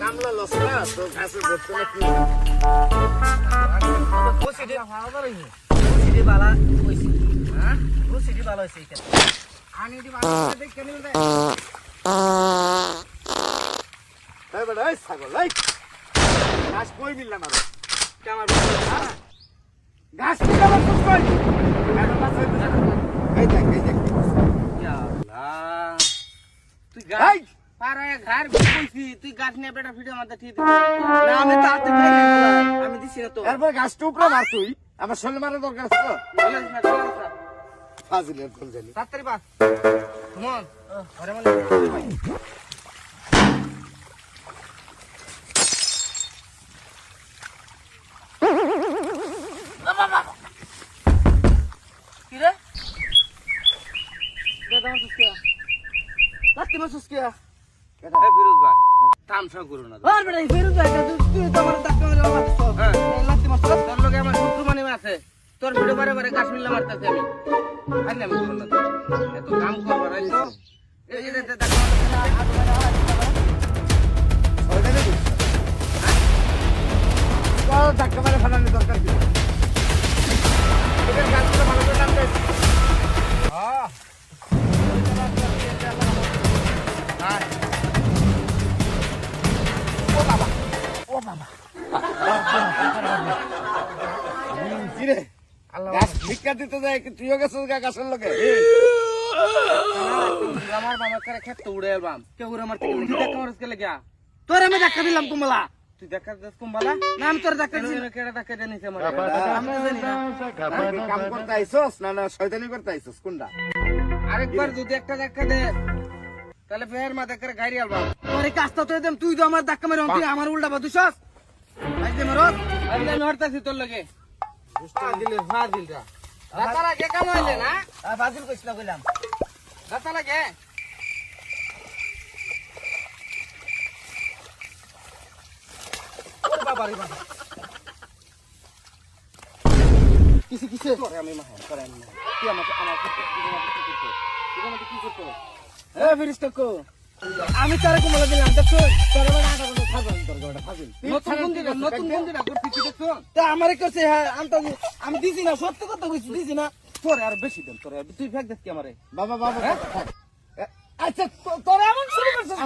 কামলা লস না তো গাছে ধরতে না কি? বসিটি বালা কইছি হ্যাঁ? বসিটি বালা এখানে। আনি দি বালা দেখ কেন এই বেটা এই ছাগল এই। গাছ কই মিললাম আর? কামার গাছ মিললাম আর কই কেন গাছ হইতে না? এই দেখ এই দেখ ইয়া আল্লাহ তুই গাছ পারায় ঘর কইছি তুই গাছ নিয়ে বেটা ভিডিও মারতে ঠিক না আমি তো হাতে খাই আমি দিছি না তো এরপর গাছটা উপরে মার তুই। আমার শরীর মারা দরকার আছে তো। চলে না চলে না ফাজিলের ফুল জানি। তাড়াতাড়ি বাস। কমন ঘরে মানে কি রে মাসুস কে? ফিরোজ ভাই তামসা করো না। আর বেটা ফিরোজ ভাই তুই তো আমার ধাক্কা মেরে মারছিস হ্যাঁ। লাত্তি মারছিস। তোর লগে আমার শত্রু মানে আছে তোর ভিডিও বারে বারে কাশ্মীর মিল্লা আমি। আর না আমি এত কাম করব রাইছো এই যে দেখ। গাছ ভিক্ষা দিতে যায় তুইও গেছিস গাছের লোকে আমার মামা করে খেতে উড়ে এলাম। কে উড়ে মারতে গেলে কি দেখা মারতে গেলে গিয়া তোর আমি ধাক্কা দিলাম কুমলা তুই দেখা দিস কুমলা না আমি তোর ধাক্কা দিছি কেডা ধাক্কা জানিস আমার? আমি জানি না কাম করতে আইছস না না শয়তানি করতে আইছস কোনটা? আরেকবার যদি একটা ধাক্কা দে তাহলে ফের মাথা করে গাড়ি আলবা। তোর কাজটা তো দেম তুই তো আমার ধাক্কা মেরে তুই আমার উল্টা বাদুসস আই দে মারত আই দে হরতাছি তোর লগে। দিলে ফাজিলটা রাতা লাগে কাম হইলে না? ফাজিল কইছ না কইলাম। রাতা লাগে ওরে বাবা রে বাবা। কিসে কিসে? তোরে আমি মাহে তোরে আমি তুই আমাকে আমার কি করছিস তুই আমাকে কি করছিস ফিরিস্তা কো? আমি তার কমলা দিলাম দেখছ? তোর আটা বন্ধ ফাজল তোর গোটা ফাজল নতুন বন্দিরা নতুন বন্দিরা করতে কি দেখছ? তা আমারে করছে হ্যাঁ আমি তো আমি দিছি না সত্য কথা কইছি দিছি না। তোর আর বেশি দেন তোর তুই ফেক দেখ কি আমারে। বাবা বাবা আচ্ছা তোর এমন শুরু করছিস